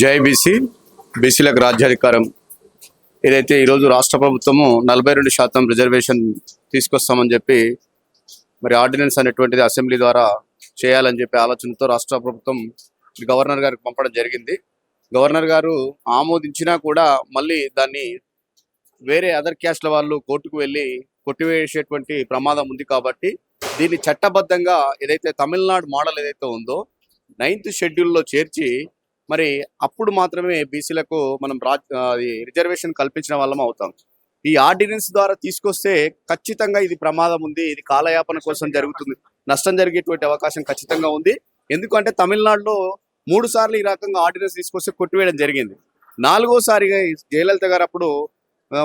జై బీసీ బీసీలకు రాజ్యాధికారం. ఏదైతే ఈరోజు రాష్ట్ర ప్రభుత్వము నలభై రెండు శాతం రిజర్వేషన్ తీసుకొస్తామని చెప్పి మరి ఆర్డినెన్స్ అనేటువంటిది అసెంబ్లీ ద్వారా చేయాలని చెప్పి ఆలోచనతో రాష్ట్ర ప్రభుత్వం గవర్నర్ గారికి పంపడం జరిగింది. గవర్నర్ గారు ఆమోదించినా కూడా మళ్ళీ దాన్ని వేరే అదర్ క్యాస్ట్ల వాళ్ళు కోర్టుకు వెళ్ళి కొట్టివేసేటువంటి ప్రమాదం ఉంది కాబట్టి దీన్ని చట్టబద్ధంగా ఏదైతే తమిళనాడు మోడల్ ఏదైతే ఉందో నైన్త్ షెడ్యూల్లో చేర్చి మరి అప్పుడు మాత్రమే బీసీలకు మనం రాజ్ అది రిజర్వేషన్ కల్పించిన వాళ్ళం అవుతాం. ఈ ఆర్డినెన్స్ ద్వారా తీసుకొస్తే ఖచ్చితంగా ఇది ప్రమాదం ఉంది ఇది కాలయాపన కోసం జరుగుతుంది నష్టం జరిగేటువంటి అవకాశం ఖచ్చితంగా ఉంది. ఎందుకంటే తమిళనాడులో మూడు సార్లు ఈ రకంగా ఆర్డినెన్స్ తీసుకొస్తే కొట్టివేయడం జరిగింది. నాలుగోసారిగా జయలలిత గారు అప్పుడు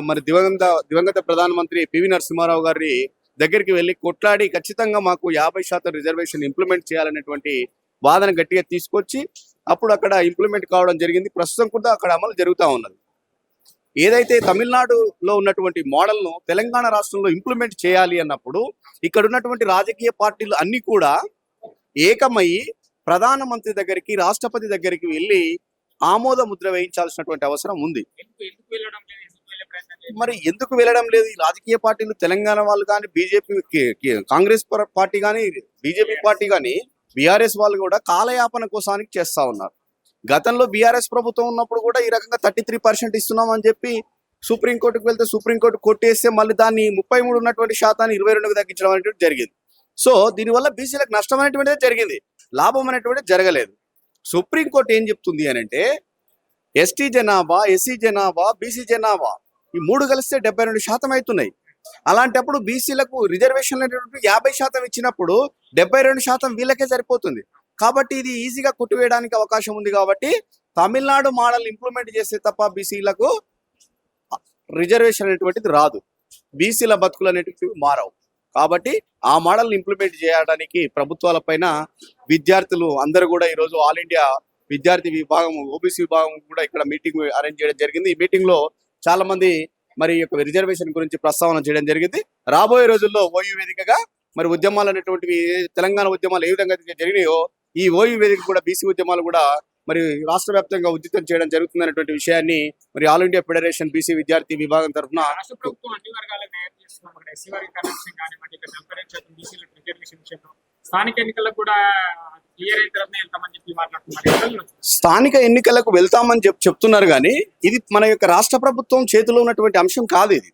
మరి దివంగత దివంగత ప్రధానమంత్రి పివి నరసింహారావు గారి దగ్గరికి వెళ్ళి కొట్లాడి ఖచ్చితంగా మాకు యాభై శాతం రిజర్వేషన్ ఇంప్లిమెంట్ చేయాలనేటువంటి వాదన గట్టిగా తీసుకొచ్చి అప్పుడు అక్కడ ఇంప్లిమెంట్ కావడం జరిగింది. ప్రస్తుతం కూడా అక్కడ అమలు జరుగుతూ ఉన్నది. ఏదైతే తమిళనాడులో ఉన్నటువంటి మోడల్ను తెలంగాణ రాష్ట్రంలో ఇంప్లిమెంట్ చేయాలి అన్నప్పుడు ఇక్కడ ఉన్నటువంటి రాజకీయ పార్టీలు అన్ని కూడా ఏకమయ్యి ప్రధానమంత్రి దగ్గరికి రాష్ట్రపతి దగ్గరికి వెళ్ళి ఆమోద ముద్ర వేయించాల్సినటువంటి అవసరం ఉంది. ఎందుకు ఎందుకు వెళ్ళడం లేదు మరి ఎందుకు వెళ్ళడం లేదు? ఈ రాజకీయ పార్టీలు తెలంగాణ వాళ్ళు కానీ బీజేపీ కాంగ్రెస్ పార్టీ కానీ బీజేపీ పార్టీ కానీ బీఆర్ఎస్ వాళ్ళు కూడా కాలయాపన కోసానికి చేస్తా ఉన్నారు. గతంలో బీఆర్ఎస్ ప్రభుత్వం ఉన్నప్పుడు కూడా ఈ రకంగా థర్టీ త్రీ పర్సెంట్ ఇస్తున్నాం అని చెప్పి సుప్రీంకోర్టుకు వెళ్తే సుప్రీంకోర్టు కొట్టేస్తే మళ్ళీ దాన్ని ముప్పై మూడు ఉన్నటువంటి శాతాన్ని ఇరవై రెండుకు తగ్గించడం అనేటువంటి జరిగింది. సో దీనివల్ల బీసీలకు నష్టం అనేటువంటిది జరిగింది. లాభం అనేటువంటిది జరగలేదు. సుప్రీంకోర్టు ఏం చెప్తుంది అని అంటే ఎస్టీ జనాభా ఎస్సీ జనాభా బీసీ జనాభా ఈ మూడు కలిస్తే డెబ్బై రెండు శాతం అవుతున్నాయి. అలాంటప్పుడు బీసీలకు రిజర్వేషన్ అనేటువంటి యాభై శాతం ఇచ్చినప్పుడు డెబ్బై రెండు శాతం వీళ్ళకే సరిపోతుంది. కాబట్టి ఇది ఈజీగా కొట్టివేయడానికి అవకాశం ఉంది కాబట్టి తమిళనాడు మోడల్ ఇంప్లిమెంట్ చేస్తే తప్ప బీసీలకు రిజర్వేషన్ అనేటువంటిది రాదు. బీసీల బతుకులు అనేటువంటివి మారవు. కాబట్టి ఆ మోడల్ ఇంప్లిమెంట్ చేయడానికి ప్రభుత్వాల పైన విద్యార్థులు అందరూ కూడా ఈరోజు ఆల్ ఇండియా విద్యార్థి విభాగం ఓబీసీ విభాగం కూడా ఇక్కడ మీటింగ్ అరేంజ్ చేయడం జరిగింది. ఈ మీటింగ్లో చాలా మంది మరి ఈ యొక్క రిజర్వేషన్ గురించి ప్రస్తావన చేయడం జరిగింది. రాబోయే రోజుల్లో ఓయూ వేదికగా మరి ఉద్యమాలు అనేటువంటివి తెలంగాణ ఉద్యమాలు ఏ విధంగా జరిగినాయో ఈ ఓయూ వేదిక కూడా బీసీ ఉద్యమాలు కూడా మరి రాష్ట్ర వ్యాప్తంగా ఉద్యుతం చేయడం జరుగుతుంది అనేటువంటి విషయాన్ని మరి ఆల్ ఇండియా ఫెడరేషన్ బీసీ విద్యార్థి విభాగం తరఫున స్థానిక ఎన్నికలకు కూడా చెప్పి స్థానిక ఎన్నికలకు వెళ్తామని చెప్ చెప్తున్నారు కానీ ఇది మన యొక్క రాష్ట్ర ప్రభుత్వం చేతిలో ఉన్నటువంటి అంశం కాదు ఇది.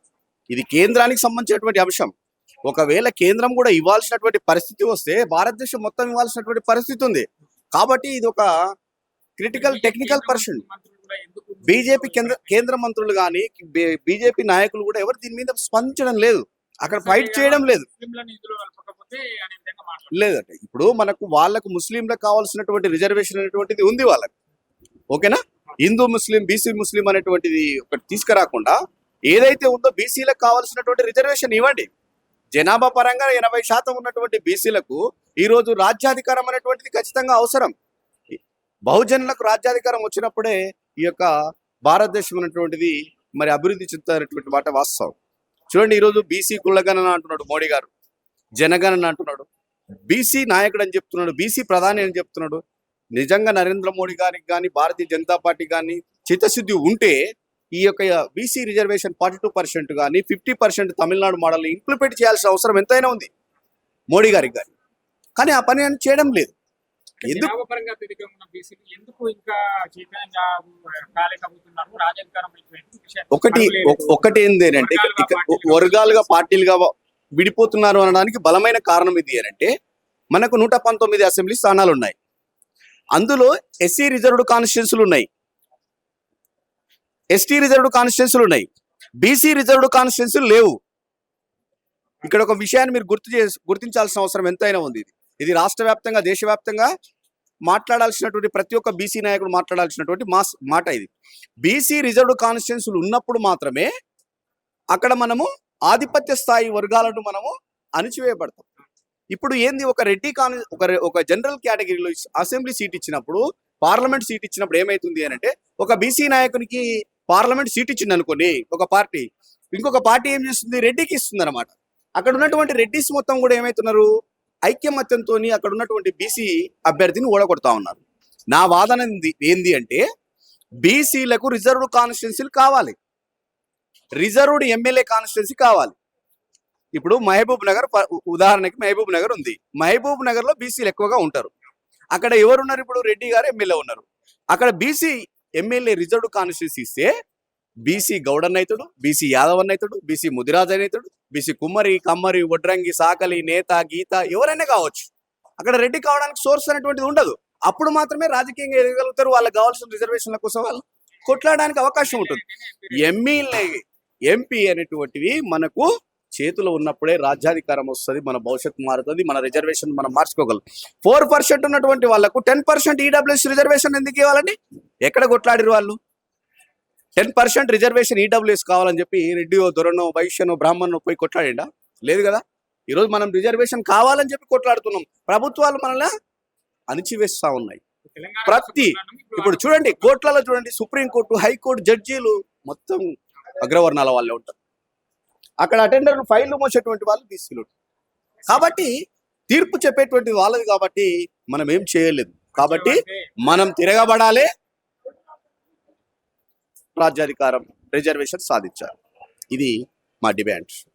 ఇది కేంద్రానికి సంబంధించినటువంటి అంశం. ఒకవేళ కేంద్రం కూడా ఇవ్వాల్సినటువంటి పరిస్థితి వస్తే భారతదేశం మొత్తం ఇవ్వాల్సినటువంటి పరిస్థితి ఉంది. కాబట్టి ఇది ఒక క్రిటికల్ టెక్నికల్ పర్సన్ బీజేపీ కేంద్ర కేంద్ర మంత్రులు కానీ బీజేపీ నాయకులు కూడా ఎవరు దీని మీద స్పందించడం లేదు. అక్కడ ఫైట్ చేయడం లేదు. లేదంటే ఇప్పుడు మనకు వాళ్ళకు ముస్లింలకు కావాల్సినటువంటి రిజర్వేషన్ అనేటువంటిది ఉంది వాళ్ళకి. ఓకేనా? హిందూ ముస్లిం బీసీ ముస్లిం అనేటువంటిది ఒకటి తీసుకురాకుండా ఏదైతే ఉందో బీసీలకు కావాల్సినటువంటి రిజర్వేషన్ ఇవ్వండి. జనాభా పరంగా ఎనభై శాతం ఉన్నటువంటి బీసీలకు ఈ రోజు రాజ్యాధికారం అనేటువంటిది ఖచ్చితంగా అవసరం. బహుజనులకు రాజ్యాధికారం వచ్చినప్పుడే ఈ యొక్క భారతదేశం అనేటువంటిది మరి అభివృద్ధి చెందుతున్నటువంటి మాట వాస్తవం. చూడండి ఈరోజు బీసీ కులగణన అంటున్నాడు మోడీ గారు. జనగణన అంటున్నాడు. బీసీ నాయకుడు అని చెప్తున్నాడు బీసీ ప్రధాని అని చెప్తున్నాడు. నిజంగా నరేంద్ర మోడీ గారికి కానీ భారతీయ జనతా పార్టీ కానీ చిత్తశుద్ధి ఉంటే ఈ యొక్క BC reservation forty two percent కానీ ఫిఫ్టీ పర్సెంట్ తమిళనాడు మోడల్ని ఇంప్లిమెంట్ చేయాల్సిన అవసరం ఎంతైనా ఉంది మోడీ గారికి కానీ. కానీ ఆ పని అని చేయడం లేదు. ఎందుకు? జనాభా పరంగా పెరిగి ఉన్న బీసీలు ఎందుకు ఇంకా చైతన్యంగా కాలేకపోతున్నారు? రాజాధికారం అయిపోయింది విషయం ఒకటి ఒకటి ఏంది అంటే వర్గాలుగా పార్టీలుగా విడిపోతున్నారు అనడానికి బలమైన కారణం ఇది అంటే మనకు నూట పంతొమ్మిది అసెంబ్లీ స్థానాలు ఉన్నాయి అందులో ఎస్సీ రిజర్వ్డ్ కాన్స్టిట్యున్సీలు ఉన్నాయి ఎస్టీ రిజర్వ్డ్ కాన్స్టిట్యున్సీలు ఉన్నాయి బీసీ రిజర్వ్డ్ కాన్స్టిట్యున్సీలు లేవు. ఇక్కడ ఒక విషయాన్ని మీరు గుర్తు చే గుర్తించాల్సిన అవసరం ఎంతైనా ఉంది ఇది. ఇది రాష్ట్ర వ్యాప్తంగా దేశవ్యాప్తంగా మాట్లాడాల్సినటువంటి ప్రతి ఒక్క బీసీ నాయకుడు మాట్లాడాల్సినటువంటి మాస్ మాట ఇది. బీసీ రిజర్వ్డ్ కాన్స్టిట్యున్సీలు ఉన్నప్పుడు మాత్రమే అక్కడ మనము ఆధిపత్య స్థాయి వర్గాలను మనము అణిచివేయబడతాం. ఇప్పుడు ఏంది ఒక రెడ్డి కాన్ ఒక ఒక జనరల్ కేటగిరీలో అసెంబ్లీ సీట్ ఇచ్చినప్పుడు పార్లమెంట్ సీట్ ఇచ్చినప్పుడు ఏమైతుంది అని అంటే ఒక బీసీ నాయకునికి పార్లమెంట్ సీట్ ఇచ్చింది అనుకోండి ఒక పార్టీ. ఇంకొక పార్టీ ఏం చేస్తుంది? రెడ్డికి ఇస్తుంది అనమాట అక్కడ ఉన్నటువంటి రెడ్డిస్ మొత్తం కూడా ఏమవుతున్నారు ఐక్యమత్యంతో అక్కడ ఉన్నటువంటి బీసీ అభ్యర్థిని ఓడగొడతా ఉన్నారు. నా వాదన ఏంది- అంటే బీసీలకు రిజర్వ్డ్ కాన్స్టిట్యున్సీలు కావాలి. రిజర్వ్డ్ ఎమ్మెల్యే కాన్స్టిట్యున్సీ కావాలి. ఇప్పుడు మహబూబ్ నగర్ ప- ఉదాహరణకి మహబూబ్ నగర్ ఉంది. మహబూబ్ నగర్లో బీసీలు ఎక్కువగా ఉంటారు. అక్కడ ఎవరున్నారు ఇప్పుడు? రెడ్డి గారు ఎమ్మెల్యే ఉన్నారు. అక్కడ బీసీ ఎమ్మెల్యే రిజర్వ్డ్ కాన్స్టిట్యున్సీ ఇస్తే బీసీ గౌడన్నైతుడు బీసీ యాదవ్ అన్న బీసీ ముదిరాజ్ బీసీ కుమ్మరి కమ్మరి వడ్రంగి సాకలి నేత గీత ఎవరైనా కావచ్చు. అక్కడ రెడ్డి కావడానికి సోర్స్ అనేటువంటిది ఉండదు. అప్పుడు మాత్రమే రాజకీయంగా ఎదగలుగుతారు. వాళ్ళకి కావాల్సిన రిజర్వేషన్ల కోసం వాళ్ళు కొట్లాడడానికి అవకాశం ఉంటుంది. ఎమ్మెల్యే ఎంపీ అనేటువంటివి మనకు చేతిలో ఉన్నప్పుడే రాజ్యాధికారం వస్తుంది మన భవిష్యత్తు మారుతుంది మన రిజర్వేషన్ మనం మార్చుకోగలం. ఫోర్ పర్సెంట్ ఉన్నటువంటి వాళ్ళకు టెన్ పర్సెంట్ ఈడబ్ల్యూఎస్ రిజర్వేషన్ ఎందుకు ఇవ్వాలండి? ఎక్కడ కొట్లాడిరు వాళ్ళు? టెన్ పర్సెంట్ రిజర్వేషన్ ఈడబ్ల్యూఎస్ కావాలని చెప్పి రెడ్డియో దొరనో వైశ్యనో బ్రాహ్మణో పోయి కొట్లాడిండా? లేదు కదా? ఈరోజు మనం రిజర్వేషన్ కావాలని చెప్పి కొట్లాడుతున్నాం. ప్రభుత్వాలు మనల్ని అణిచివేస్తా ఉన్నాయి. ప్రతి ఇప్పుడు చూడండి కోర్టులలో చూడండి సుప్రీంకోర్టు హైకోర్టు జడ్జీలు మొత్తం అగ్రవర్ణాల వాళ్ళే ఉంటారు. అక్కడ అటెండర్లు ఫైళ్ళు మోసేటువంటి వాళ్ళు బీసీలు కాబట్టి తీర్పు చెప్పేటువంటి వాళ్ళది కాబట్టి మనం ఏం చేయలేదు. కాబట్టి మనం తిరగబడాలి రాజ్యాధికారం రిజర్వేషన్ సాధించారు. ఇది మా డిమాండ్